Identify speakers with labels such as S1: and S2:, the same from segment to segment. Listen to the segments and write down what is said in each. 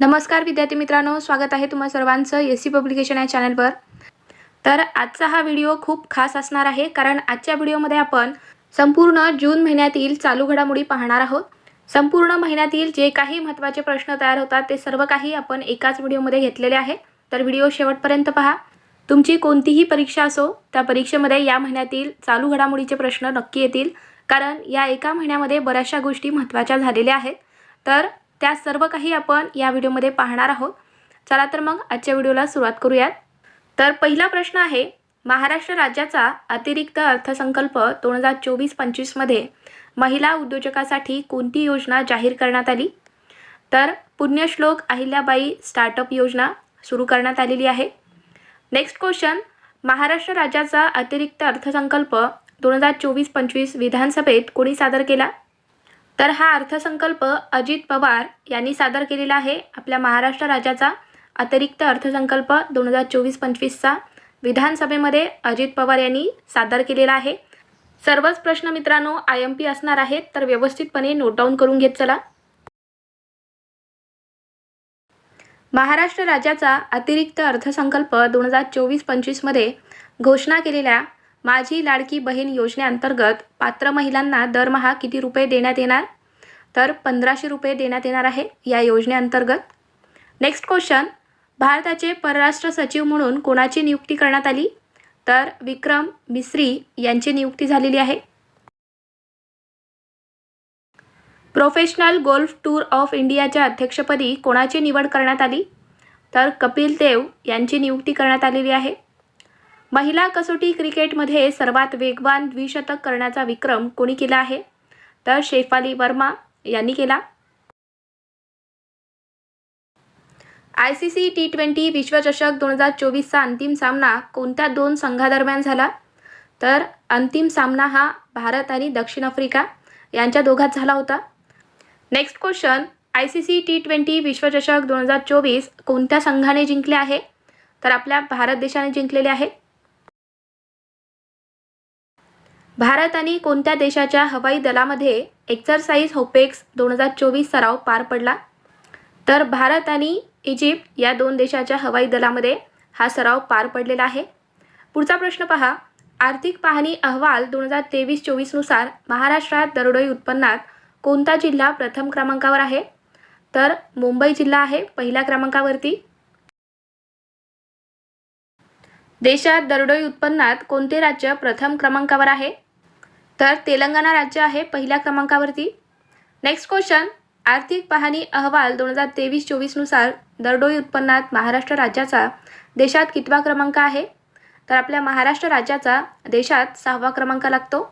S1: नमस्कार विद्यार्थी मित्रांनो स्वागत आहे तुम्हा सर्वांचं एस सी पब्लिकेशन या चॅनलवर. तर आजचा हा व्हिडिओ खूप खास असणार आहे कारण आजच्या व्हिडिओमध्ये आपण संपूर्ण जून महिन्यातील चालू घडामोडी पाहणार आहोत. संपूर्ण महिन्यातील जे काही महत्त्वाचे प्रश्न तयार होतात ते सर्व काही आपण एकाच व्हिडिओमध्ये घेतलेले आहे. तर व्हिडिओ शेवटपर्यंत पहा. तुमची कोणतीही परीक्षा असो त्या परीक्षेमध्ये या महिन्यातील चालू घडामोडीचे प्रश्न नक्की येतील कारण या एका महिन्यामध्ये बऱ्याचशा गोष्टी महत्त्वाच्या झालेल्या आहेत. तर त्या सर्व काही आपण या व्हिडिओमध्ये पाहणार आहोत. चला तर मग आजच्या व्हिडिओला सुरुवात करूयात. तर पहिला प्रश्न आहे महाराष्ट्र राज्याचा अतिरिक्त अर्थसंकल्प दोन हजार चोवीस पंचवीसमध्ये महिला उद्योजकासाठी कोणती योजना जाहीर करण्यात आली? तर पुण्यश्लोक अहिल्याबाई स्टार्टअप योजना सुरू करण्यात आलेली आहे. नेक्स्ट क्वेश्चन महाराष्ट्र राज्याचा अतिरिक्त अर्थसंकल्प दोन हजार चोवीस पंचवीस विधानसभेत कोणी सादर केला? तर हा अर्थसंकल्प अजित पवार यांनी सादर केलेला आहे आपल्या महाराष्ट्र राज्याचा. अतिरिक्त अर्थसंकल्प दोन हजार चोवीस पंचवीसचा विधानसभेमध्ये अजित पवार यांनी सादर केलेला आहे. सर्वच प्रश्न मित्रांनो आय एम पी असणार आहेत तर व्यवस्थितपणे नोट डाऊन करून घेत चला. महाराष्ट्र राज्याचा अतिरिक्त अर्थसंकल्प दोन हजार चोवीस पंचवीसमध्ये घोषणा केलेल्या माझी लाडकी बहीण योजनेअंतर्गत पात्र महिलांना दरमहा किती रुपये देण्यात येणार? तर पंधराशे रुपये देण्यात येणार आहे या योजनेअंतर्गत. नेक्स्ट क्वेश्चन भारताचे परराष्ट्र सचिव म्हणून कोणाची नियुक्ती करण्यात आली? तर विक्रम मिस्री यांची नियुक्ती झालेली आहे. प्रोफेशनल गोल्फ टूर ऑफ इंडियाच्या अध्यक्षपदी कोणाची निवड करण्यात आली? तर कपिल देव यांची नियुक्ती करण्यात आलेली आहे. महिला कसोटी क्रिकेटमध्ये सर्वात वेगवान द्विशतक करण्याचा विक्रम कोणी केला आहे? तर शेफाली वर्मा यांनी केला. I C C T twenty विश्वचषक दोन हजार चोवीसचा अंतिम सामना कोणत्या दोन संघादरम्यान झाला? तर अंतिम सामना हा भारत आणि दक्षिण आफ्रिका यांच्या दोघात झाला होता. Next question I C C T twenty विश्वचषक दोन हजार चोवीस कोणत्या संघाने जिंकले आहे? तर आपल्या भारत देशाने जिंकलेले आहे. भारत आणि कोणत्या देशाच्या हवाई दलामध्ये एक्सरसाइज होपेक्स दोन हजार चोवीस सराव पार पडला? तर भारत आणि इजिप्त या दोन देशाच्या हवाई दलामध्ये हा सराव पार पडलेला आहे. पुढचा प्रश्न पहा. आर्थिक पाहणी अहवाल दोन हजार तेवीस चोवीसनुसार महाराष्ट्रात दरडोई उत्पन्नात कोणता जिल्हा प्रथम क्रमांकावर आहे? तर मुंबई जिल्हा आहे पहिल्या क्रमांकावरती. देशात दरडोई उत्पन्नात कोणते राज्य प्रथम क्रमांकावर आहे? तर तेलंगणा राज्य आहे पहिल्या क्रमांकावरती. नेक्स्ट क्वेश्चन आर्थिक पाहणी अहवाल दोन हजार तेवीस चोवीसनुसार दरडोई उत्पन्नात महाराष्ट्र राज्याचा देशात कितवा क्रमांक आहे? तर आपल्या महाराष्ट्र राज्याचा देशात सहावा क्रमांक लागतो.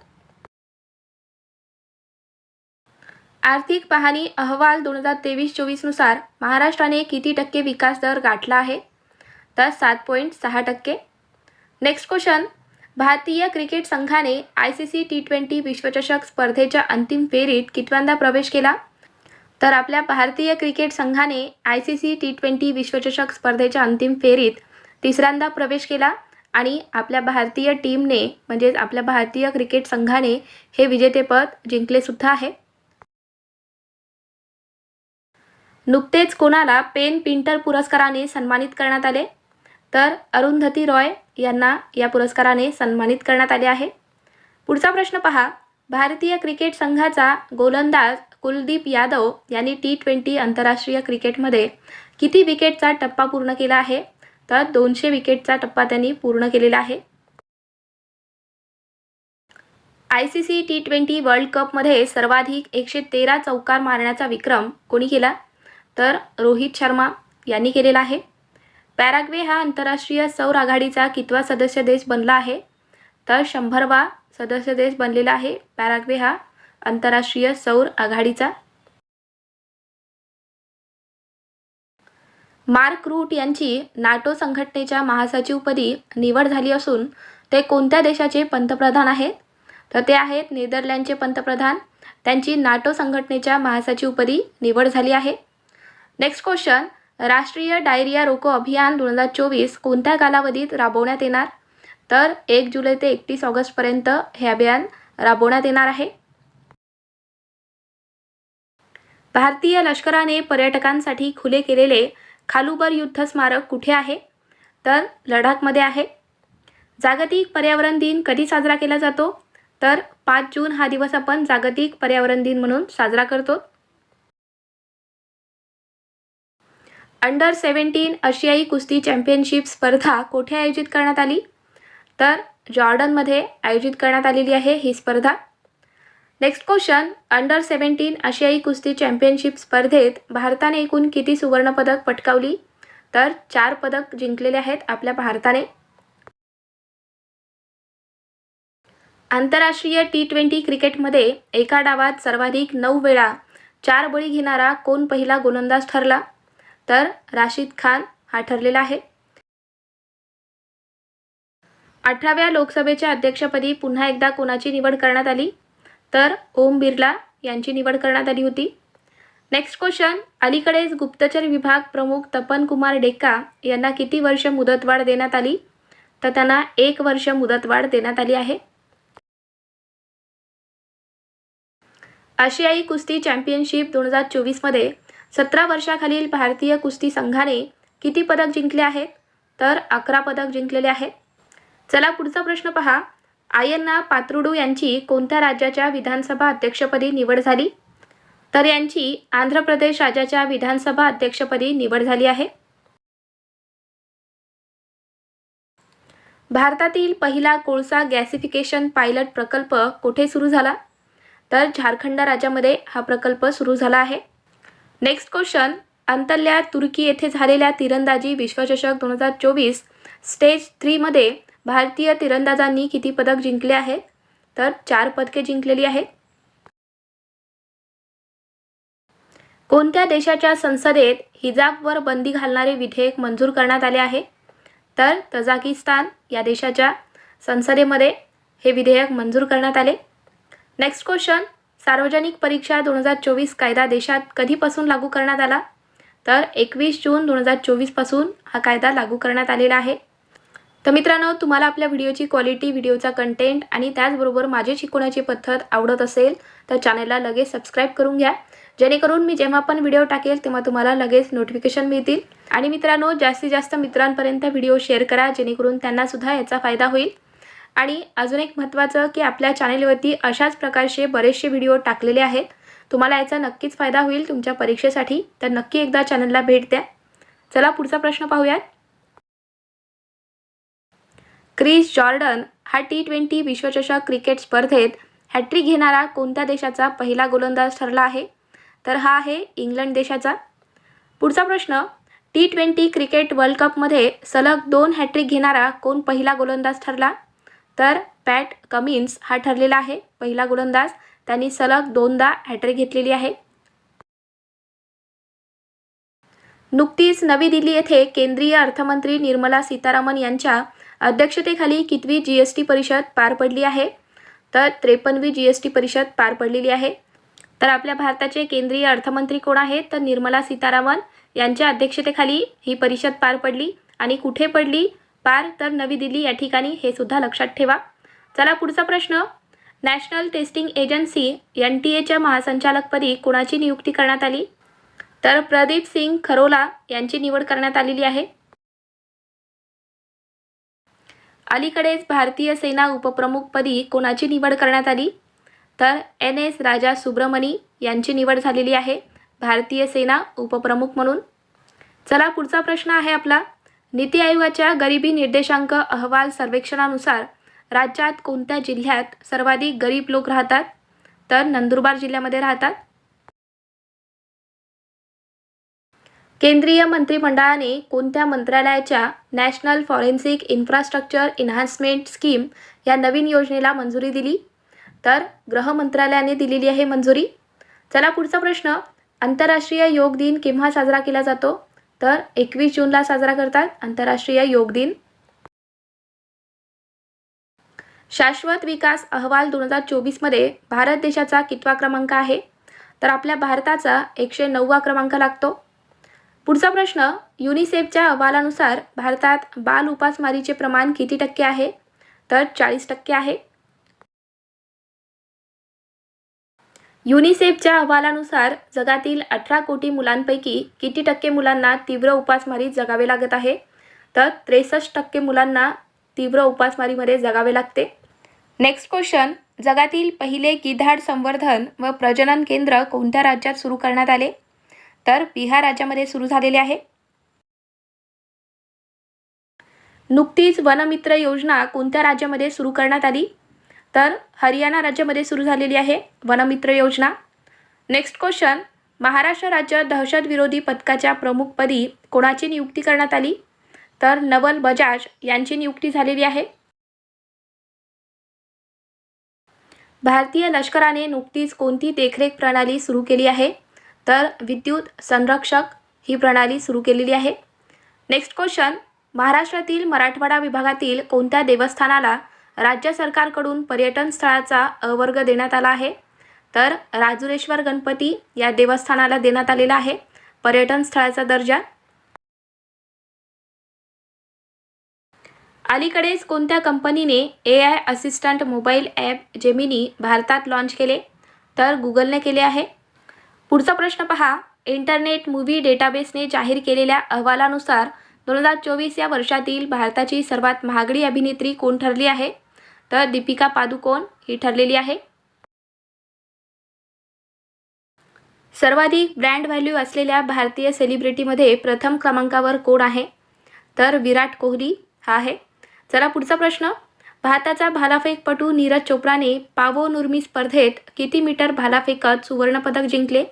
S1: आर्थिक पाहणी अहवाल दोन हजार तेवीस चोवीसनुसार महाराष्ट्राने किती टक्के विकास दर गाठला आहे? तर सात पॉईंट सहा टक्के. नेक्स्ट क्वेश्चन भारतीय क्रिकेट संघाने I C C T twenty विश्वचषक स्पर्धेच्या अंतिम फेरीत कितव्यांदा प्रवेश केला? तर आपल्या भारतीय क्रिकेट संघाने I C C T twenty विश्वचषक स्पर्धेच्या अंतिम फेरीत तिसऱ्यांदा प्रवेश केला आणि आपल्या भारतीय टीमने म्हणजेच आपल्या भारतीय क्रिकेट संघाने हे विजेतेपद जिंकलेसुद्धा आहे. नुकतेच कोणाला पेन पिंटर पुरस्काराने सन्मानित करण्यात आले? तर अरुंधती रॉय यांना या पुरस्काराने सन्मानित करण्यात आले आहे. पुढचा प्रश्न पहा. भारतीय क्रिकेट संघाचा गोलंदाज कुलदीप यादव यांनी टी ट्वेंटी आंतरराष्ट्रीय क्रिकेटमध्ये किती विकेटचा टप्पा पूर्ण केला आहे? तर दोनशे विकेटचा टप्पा त्यांनी पूर्ण केलेला आहे. I C C T twenty world कपमध्ये सर्वाधिक एकशे तेरा चौकार मारण्याचा विक्रम कोणी केला? तर रोहित शर्मा यांनी केलेला आहे. पॅराग्वे हा आंतरराष्ट्रीय सौर आघाडीचा कितवा सदस्य देश बनला आहे? तर शंभरवा सदस्य देश बनलेला आहे पॅराग्वे हा आंतरराष्ट्रीय सौर आघाडीचा. मार्क रूट यांची नाटो संघटनेच्या महासचिवपदी निवड झाली असून ते कोणत्या देशाचे पंतप्रधान आहेत? तर ते आहेत नेदरलँडचे पंतप्रधान. त्यांची नाटो संघटनेच्या महासचिवपदी निवड झाली आहे. Next question. राष्ट्रीय डायरिया रोको अभियान दोन हजार चोवीस कोणत्या कालावधीत राबवण्यात येणार? तर एक जुलै ते एकतीस ऑगस्टपर्यंत हे अभियान राबवण्यात येणार आहे. भारतीय लष्कराने पर्यटकांसाठी खुले केलेले खालुबर युद्ध स्मारक कुठे आहे? तर लडाखमध्ये आहे. जागतिक पर्यावरण दिन कधी साजरा केला जातो? तर पाच जून हा दिवस आपण जागतिक पर्यावरण दिन म्हणून साजरा करतो. अंडर सेवन्टीन आशियाई कुस्ती चॅम्पियनशिप स्पर्धा कोठे आयोजित करण्यात आली? तर जॉर्डनमध्ये आयोजित करण्यात आलेली आहे ही स्पर्धा. नेक्स्ट क्वेश्चन अंडर सेवन्टीन आशियाई कुस्ती चॅम्पियनशिप स्पर्धेत भारताने एकूण किती सुवर्णपदक पटकावली? तर चार पदक जिंकलेले आहेत आपल्या भारताने. आंतरराष्ट्रीय टी ट्वेंटी क्रिकेटमध्ये एका डावात सर्वाधिक नऊ वेळा चार बळी घेणारा कोण पहिला गोलंदाज ठरला? तर राशीद खान हा ठरलेला आहे. अठराव्या लोकसभेच्या अध्यक्षपदी पुन्हा एकदा कोणाची निवड करण्यात आली? तर ओम बिर्ला यांची निवड करण्यात आली होती. नेक्स्ट क्वेश्चन अलीकडेच गुप्तचर विभाग प्रमुख तपन कुमार डेक्का यांना किती वर्ष मुदतवाढ देण्यात आली? तर त्यांना एक वर्ष मुदतवाढ देण्यात आली आहे. आशियाई कुस्ती चॅम्पियनशिप दोन हजार चोवीसमध्ये सतरा वर्षाखालील भारतीय कुस्ती संघाने किती पदक जिंकले आहेत? तर अकरा पदक जिंकलेले आहेत. चला पुढचा प्रश्न पहा. आयन्ना पात्रुडू यांची कोणत्या राज्याच्या विधानसभा अध्यक्षपदी निवड झाली? तर यांची आंध्र प्रदेश राज्याच्या विधानसभा अध्यक्षपदी निवड झाली आहे. भारतातील पहिला कोळसा गॅसिफिकेशन पायलट प्रकल्प कुठे सुरू झाला? तर झारखंड राज्यामध्ये हा प्रकल्प सुरू झाला आहे. नेक्स्ट क्वेश्चन अंतल्या तुर्की येथे झालेल्या तिरंदाजी विश्वचषक दोन हजार चोवीस स्टेज थ्रीमध्ये भारतीय तिरंदाजांनी किती पदक जिंकले आहेत? तर चार पदके जिंकलेली आहेत. कोणत्या देशाच्या संसदेत हिजाबवर बंदी घालणारे विधेयक मंजूर करण्यात आले आहे? तर तजाकिस्तान या देशाच्या संसदेमध्ये हे विधेयक मंजूर करण्यात आले. नेक्स्ट क्वेश्चन सार्वजनिक परीक्षा दोन हजार चोवीस कायदा देशात कधीपासून लागू करण्यात आला? तर एकवीस जून दोन हजार चोवीसपासून हा कायदा लागू करण्यात आलेला आहे. तर मित्रांनो तुम्हाला आपल्या व्हिडिओची क्वालिटी व्हिडिओचा कंटेंट आणि त्याचबरोबर माझी शिकवण्याची पद्धत आवडत असेल तर चॅनलला लगेच सबस्क्राईब करून घ्या. जेणेकरून मी जेव्हा पण व्हिडिओ टाकेल तेव्हा तुम्हाला लगेच नोटिफिकेशन मिळतील. आणि मित्रांनो जास्तीत जास्त मित्रांपर्यंत व्हिडिओ शेअर करा जेणेकरून त्यांनासुद्धा याचा फायदा होईल. आणि अजून एक महत्त्वाचं की आपल्या चॅनेलवरती अशाच प्रकारचे बरेचसे व्हिडिओ टाकलेले आहेत. तुम्हाला याचा नक्कीच फायदा होईल तुमच्या परीक्षेसाठी. तर नक्की एकदा चॅनलला भेट द्या. चला पुढचा प्रश्न पाहूयात. क्रिस जॉर्डन हा टी ट्वेंटी विश्वचषक क्रिकेट स्पर्धेत हॅट्रिक घेणारा कोणत्या देशाचा पहिला गोलंदाज ठरला आहे? तर हा आहे इंग्लंड देशाचा. पुढचा प्रश्न टी ट्वेंटी क्रिकेट वर्ल्ड कपमध्ये सलग दोन हॅट्रिक घेणारा कोण पहिला गोलंदाज ठरला? तर पॅट कमिन्स हा ठरलेला आहे. पहिला गोलंदाज त्यांनी सलग दोनदा हॅट्रिक घेतलेली आहे. नुकतीच नवी दिल्ली येथे केंद्रीय अर्थमंत्री निर्मला सीतारामन यांच्या अध्यक्षतेखाली कितवी जी एस टी परिषद पार पडली आहे. तर त्रेपन्नवी जी एस टी परिषद पार पडलेली आहे. तर आपल्या भारताचे केंद्रीय अर्थमंत्री कोण आहेत? तर निर्मला सीतारामन यांच्या अध्यक्षतेखाली ही परिषद पार पडली. आणि कुठे पडली? पार तर नवी दिल्ली या ठिकाणी हे सुद्धा लक्षात ठेवा. चला पुढचा प्रश्न. National Testing Agency N T एच्या महासंचालकपदी कोणाची नियुक्ती करण्यात आली? तर प्रदीप सिंग खरोला यांची निवड करण्यात आलेली आहे. अलीकडेच भारतीय सेना उपप्रमुखपदी कोणाची निवड करण्यात आली? तर एन एस राजा सुब्रमणी यांची निवड झालेली आहे. भारतीय सेना उपप्रमुख म्हणून. चला पुढचा प्रश्न आहे आपला. नीती आयोगाच्या गरिबी निर्देशांक अहवाल सर्वेक्षणानुसार राज्यात कोणत्या जिल्ह्यात सर्वाधिक गरीब लोक राहतात? तर नंदुरबार जिल्ह्यामध्ये राहतात. केंद्रीय मंत्रिमंडळाने कोणत्या मंत्रालयाच्या National Forensic Infrastructure Enhancement Scheme या नवीन योजनेला मंजुरी दिली? तर गृह मंत्रालयाने दिलेली आहे मंजुरी. चला पुढचा प्रश्न. आंतरराष्ट्रीय योग दिन केव्हा साजरा केला जातो? तर एकवीस जूनला साजरा करतात. आंतरराष्ट्रीय योग दिन. शाश्वत विकास अहवाल दोन हजार चोवीसमध्ये भारत देशाचा कितवा क्रमांक आहे? तर आपल्या भारताचा एकशे नववा क्रमांक लागतो. पुढचा प्रश्न युनिसेफच्या अहवालानुसार भारतात बाल उपासमारीचे प्रमाण किती टक्के आहे? तर चाळीस टक्के आहे. युनिसेफच्या अहवालानुसार जगातील अठरा कोटी मुलांपैकी किती टक्के मुलांना तीव्र उपासमारीत जगावे लागत आहे? तर त्रेसष्ट टक्के मुलांना तीव्र उपासमारीमध्ये जगावे लागते. नेक्स्ट क्वेश्चन जगातील पहिले गिधाड संवर्धन व प्रजनन केंद्र कोणत्या राज्यात सुरू करण्यात आले? तर बिहार राज्यामध्ये सुरू झालेले आहे. नुकतीच वनमित्र योजना कोणत्या राज्यामध्ये सुरू करण्यात आली? तर हरियाणा राज्यामध्ये सुरू झालेली आहे वनमित्र योजना. नेक्स्ट क्वेश्चन महाराष्ट्र राज्य दहशतविरोधी पथकाच्या प्रमुखपदी कोणाची नियुक्ती करण्यात आली? तर नवल बजाज यांची नियुक्ती झालेली आहे. भारतीय लष्कराने नुकतीच कोणती देखरेख प्रणाली सुरू केली आहे? तर विद्युत संरक्षक ही प्रणाली सुरू केलेली आहे. नेक्स्ट क्वेश्चन महाराष्ट्रातील मराठवाडा विभागातील कोणत्या देवस्थानाला राज्य सरकारकडून पर्यटन स्थळाचा अवर्ग देण्यात आला आहे. तर राजुरेश्वर गणपती या देवस्थानाला देण्यात आलेला आहे. पर्यटन स्थळाचा दर्जा. अलीकडेच कोणत्या कंपनीने A I assistant mobile app Gemini भारतात लॉन्च केले? तर गुगलने केले आहे. पुढचा प्रश्न पहा. इंटरनेट मूव्ही डेटाबेसने जाहीर केलेल्या अहवालानुसार दोन हजार चोवीस या वर्षातील भारताची सर्वात महागडी अभिनेत्री कोण ठरली आहे? तर दीपिका पादुकोण ही ठरलेली आहे. सर्वाधिक ब्रँड व्हॅल्यू असलेल्या भारतीय सेलिब्रिटीमध्ये प्रथम क्रमांकावर कोण आहे? तर विराट कोहली हा आहे. चला पुढचा प्रश्न. भारताचा भालाफेकपटू नीरज चोप्राने पावो नुर्मी स्पर्धेत किती मीटर भालाफेकत सुवर्णपदक जिंकले?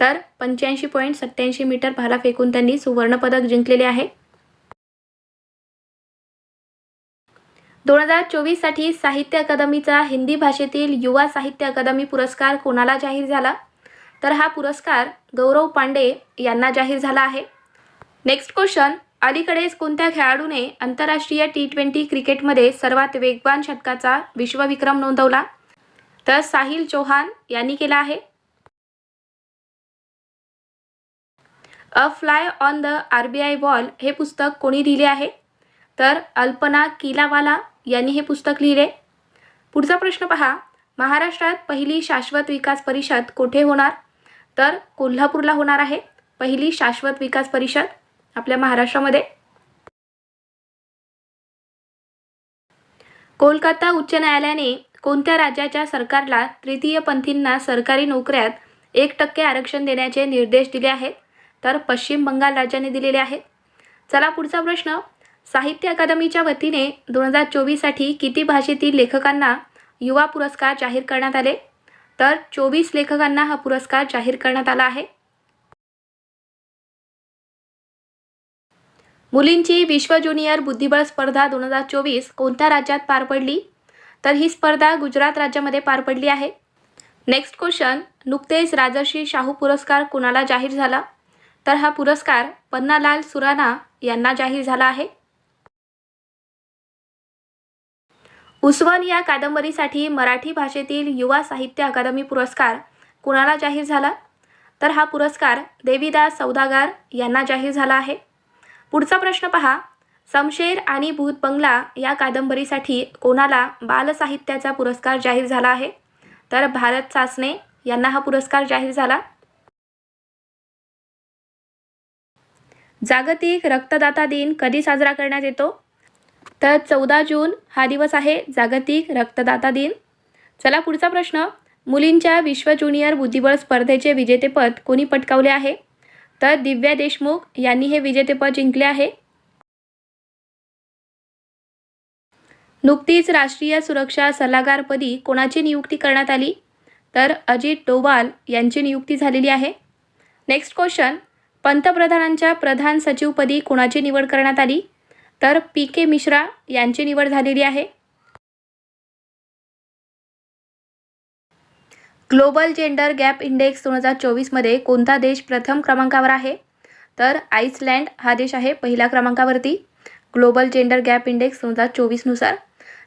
S1: तर पंच्याऐंशी पॉईंट सत्त्याऐंशी मीटर भाला फेकून त्यांनी सुवर्णपदक जिंकलेले आहे. दोन हजार चोवीससाठी साहित्य अकादमीचा हिंदी भाषेतील युवा साहित्य अकादमी पुरस्कार कोणाला जाहीर झाला? तर हा पुरस्कार गौरव पांडे यांना जाहीर झाला आहे. नेक्स्ट क्वेश्चन अलीकडेच कोणत्या खेळाडूने आंतरराष्ट्रीय टी ट्वेंटी क्रिकेटमध्ये सर्वात वेगवान शतकाचा विश्वविक्रम नोंदवला? तर साहिल चौहान यांनी केला आहे. A fly on the R B I wall हे पुस्तक कोणी लिहिले आहे? तर अल्पना किलावाला यांनी हे पुस्तक लिहिले. पुढचा प्रश्न पहा. महाराष्ट्रात पहिली शाश्वत विकास परिषद कोठे होणार? तर कोल्हापूरला होणार आहे पहिली शाश्वत विकास परिषद आपल्या महाराष्ट्रामध्ये. कोलकाता उच्च न्यायालयाने कोणत्या राज्याच्या सरकारला तृतीय पंथींना सरकारी नोकऱ्यात एक टक्के आरक्षण देण्याचे निर्देश दिले आहेत? तर पश्चिम बंगाल राज्याने दिलेले आहेत. चला पुढचा प्रश्न. साहित्य अकादमीच्या वतीने दोन हजार चोवीससाठी किती भाषेतील लेखकांना युवा पुरस्कार जाहीर करण्यात आले? तर चोवीस लेखकांना हा पुरस्कार जाहीर करण्यात आला आहे. मुलींची विश्व ज्युनियर बुद्धिबळ स्पर्धा दोन हजार चोवीस कोणत्या राज्यात पार पडली? तर ही स्पर्धा गुजरात राज्यामध्ये पार पडली आहे. नेक्स्ट क्वेश्चन नुकतेच राजर्षी शाहू पुरस्कार कुणाला जाहीर झाला? तर हा पुरस्कार पन्नालाल सुराना यांना जाहीर झाला आहे. उस्वन या कादंबरीसाठी मराठी भाषेतील युवा साहित्य अकादमी पुरस्कार कुणाला जाहीर झाला? तर हा पुरस्कार देवीदास सौदागार यांना जाहीर झाला आहे. पुढचा प्रश्न पहा. समशेर आणि भूत बंगला या कादंबरीसाठी कोणाला बालसाहित्याचा पुरस्कार जाहीर झाला आहे? तर भारत सासने यांना हा पुरस्कार जाहीर झाला. जागतिक रक्तदाता दिन कधी साजरा करण्यात येतो? तर चौदा जून हा दिवस आहे जागतिक रक्तदाता दिन. चला पुढचा प्रश्न. मुलींच्या विश्व ज्युनियर बुद्धिबळ स्पर्धेचे विजेतेपद कोणी पटकावले आहे? तर दिव्या देशमुख यांनी हे विजेतेपद जिंकले आहे. नुकतीच राष्ट्रीय सुरक्षा सल्लागारपदी कोणाची नियुक्ती करण्यात आली? तर अजित डोवाल यांची नियुक्ती झालेली आहे. Next question. पंतप्रधानांच्या प्रधान सचिवपदी कोणाची निवड करण्यात आली? तर पी के मिश्रा यांची निवड झालेली आहे. ग्लोबल जेंडर गॅप इंडेक्स दोन हजार चोवीसमध्ये कोणता देश प्रथम क्रमांकावर आहे? तर आईसलँड हा देश आहे पहिल्या क्रमांकावरती. ग्लोबल जेंडर गॅप इंडेक्स दोन हजार चोवीसनुसार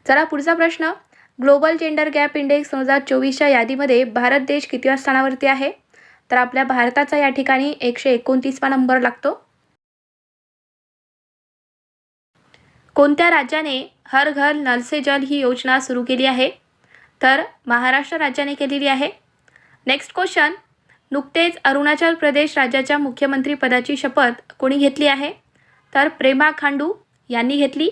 S1: चला पुढचा प्रश्न. ग्लोबल जेंडर गॅप इंडेक्स दोन हजार चोवीसच्या यादीमध्ये भारत देश कितव्या स्थानावरती आहे? तर आपल्या भारताचा या ठिकाणी एकशे एकोणतीसवा नंबर लागतो. कोणत्या राज्याने हर घर नल से जल ही योजना सुरू केली आहे? तर महाराष्ट्र राज्याने केलेली आहे. नेक्स्ट क्वेश्चन नुकतेच अरुणाचल प्रदेश राज्याच्या मुख्यमंत्री पदाची शपथ कोणी घेतली आहे? तर प्रेमा खांडू यांनी घेतली.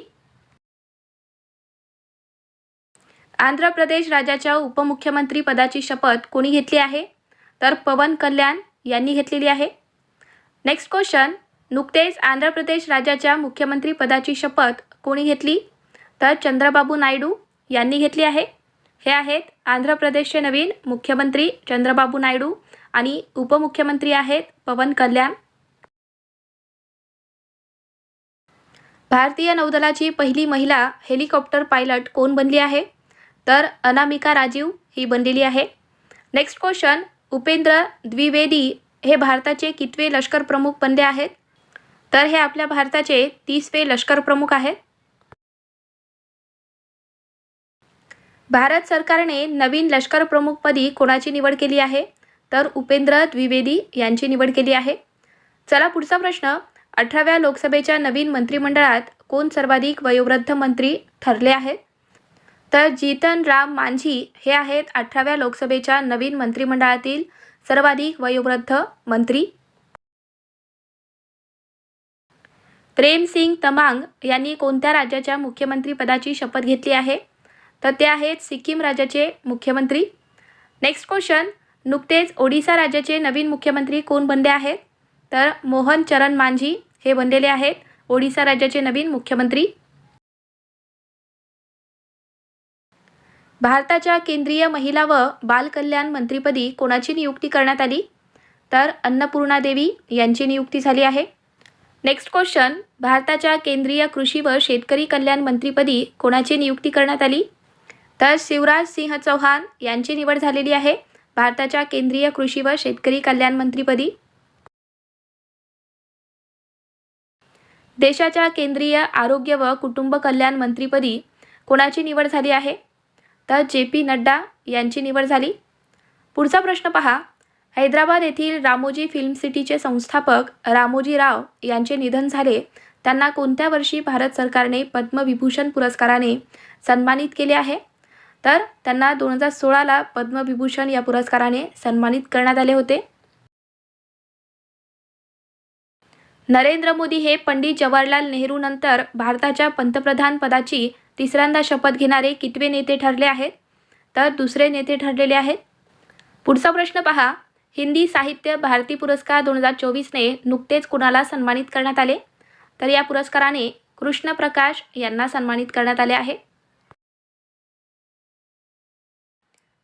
S1: आंध्र प्रदेश राज्याच्या उपमुख्यमंत्री पदाची शपथ कोणी घेतली आहे? तर पवन कल्याण यांनी घेतलेली आहे. नेक्स्ट क्वेश्चन नुकतेच आंध्र प्रदेश राज्याच्या मुख्यमंत्री पदाची शपथ कोणी घेतली? तर चंद्रबाबू नायडू यांनी घेतली आहे. हे आहेत आंध्र प्रदेशचे नवीन मुख्यमंत्री चंद्रबाबू नायडू आणि उपमुख्यमंत्री आहेत पवन कल्याण. भारतीय नौदलाची पहिली महिला हेलिकॉप्टर पायलट कोण बनली आहे? तर अनामिका राजीव ही बनलेली आहे. नेक्स्ट क्वेश्चन उपेंद्र द्विवेदी हे भारताचे कितवे लष्कर प्रमुख बनले आहेत? तर हे आपल्या भारताचे तीसवे लष्कर प्रमुख आहेत. भारत सरकारने नवीन लष्कर प्रमुखपदी कोणाची निवड केली आहे? तर उपेंद्र द्विवेदी यांची निवड केली आहे. चला पुढचा प्रश्न. अठराव्या लोकसभेच्या नवीन मंत्रिमंडळात कोण सर्वाधिक वयोवृद्ध मंत्री ठरले आहेत? तर जीतन राम मांझी हे आहेत अठराव्या लोकसभेच्या नवीन मंत्रिमंडळातील सर्वाधिक वयोवृद्ध मंत्री. प्रेमसिंग तमांग यांनी कोणत्या राज्याच्या मुख्यमंत्रीपदाची शपथ घेतली आहे? तर ते आहेत सिक्कीम राज्याचे मुख्यमंत्री. नेक्स्ट क्वेश्चन नुकतेच ओडिसा राज्याचे नवीन मुख्यमंत्री कोण बनले आहेत? तर मोहन चरण मांझी हे बनलेले आहेत ओडिसा राज्याचे नवीन मुख्यमंत्री. भारताच्या केंद्रीय महिला व बालकल्याण मंत्रीपदी कोणाची नियुक्ती करण्यात आली? तर अन्नपूर्णा देवी यांची नियुक्ती झाली आहे. नेक्स्ट क्वेश्चन भारताच्या केंद्रीय कृषी व शेतकरी कल्याण मंत्रीपदी कोणाची नियुक्ती करण्यात आली? तर शिवराज सिंह चौहान यांची निवड झालेली आहे. भारताच्या केंद्रीय कृषी व शेतकरी कल्याण मंत्रीपदी. देशाच्या केंद्रीय आरोग्य व कुटुंब कल्याण मंत्रीपदी कोणाची निवड झाली आहे? तर जे पी नड्डा यांची निवड झाली. पुढचा प्रश्न पहा. हैदराबाद येथील रामोजी फिल्म सिटीचे संस्थापक रामोजी राव यांचे निधन झाले. त्यांना कोणत्या वर्षी भारत सरकारने पद्मविभूषण पुरस्काराने सन्मानित केले आहे? तर त्यांना दोन हजार सोळाला पद्मविभूषण या पुरस्काराने सन्मानित करण्यात आले होते. नरेंद्र मोदी हे पंडित जवाहरलाल नेहरू नंतर भारताच्या पंतप्रधान पदाची तिसऱ्यांदा शपथ घेणारे कितवे नेते ठरले आहेत? तर दुसरे नेते ठरलेले आहेत. पुढचा प्रश्न पहा. हिंदी साहित्य भारती पुरस्कार दोन हजार चोवीसने नुकतेच कुणाला सन्मानित करण्यात आले? तर या पुरस्काराने कृष्ण प्रकाश यांना सन्मानित करण्यात आले आहे.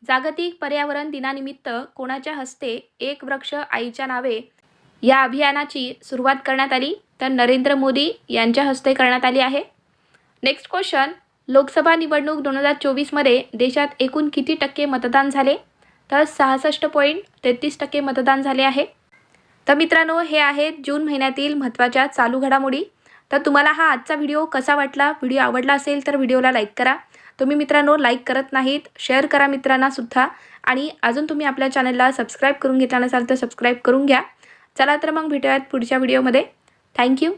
S1: जागतिक पर्यावरण दिनानिमित्त कोणाच्या हस्ते एक वृक्ष आईच्या नावे या अभियानाची सुरुवात करण्यात आली? तर नरेंद्र मोदी यांच्या हस्ते करण्यात आली आहे. नेक्स्ट क्वेश्चन लोकसभा निवडणूक दोन हजार चोवीसमध्ये देशात एकूण किती टक्के मतदान झाले? तर सहासष्ट पॉईंट तेहतीस टक्के मतदान झाले आहे. तर मित्रांनो हे आहेत जून महिन्यातील महत्त्वाच्या चालू घडामोडी. तर तुम्हाला हा आजचा व्हिडिओ कसा वाटला? व्हिडिओ आवडला असेल तर व्हिडिओला लाईक करा. तुम्ही मित्रांनो लाईक करत नाहीत शेअर करा मित्रांनासुद्धा आणि अजून तुम्ही आपल्या चॅनलला सबस्क्राईब करून घेतला नसाल तर सबस्क्राईब करून घ्या. चला तर मग भेटूयात पुढच्या व्हिडिओमध्ये थँक्यू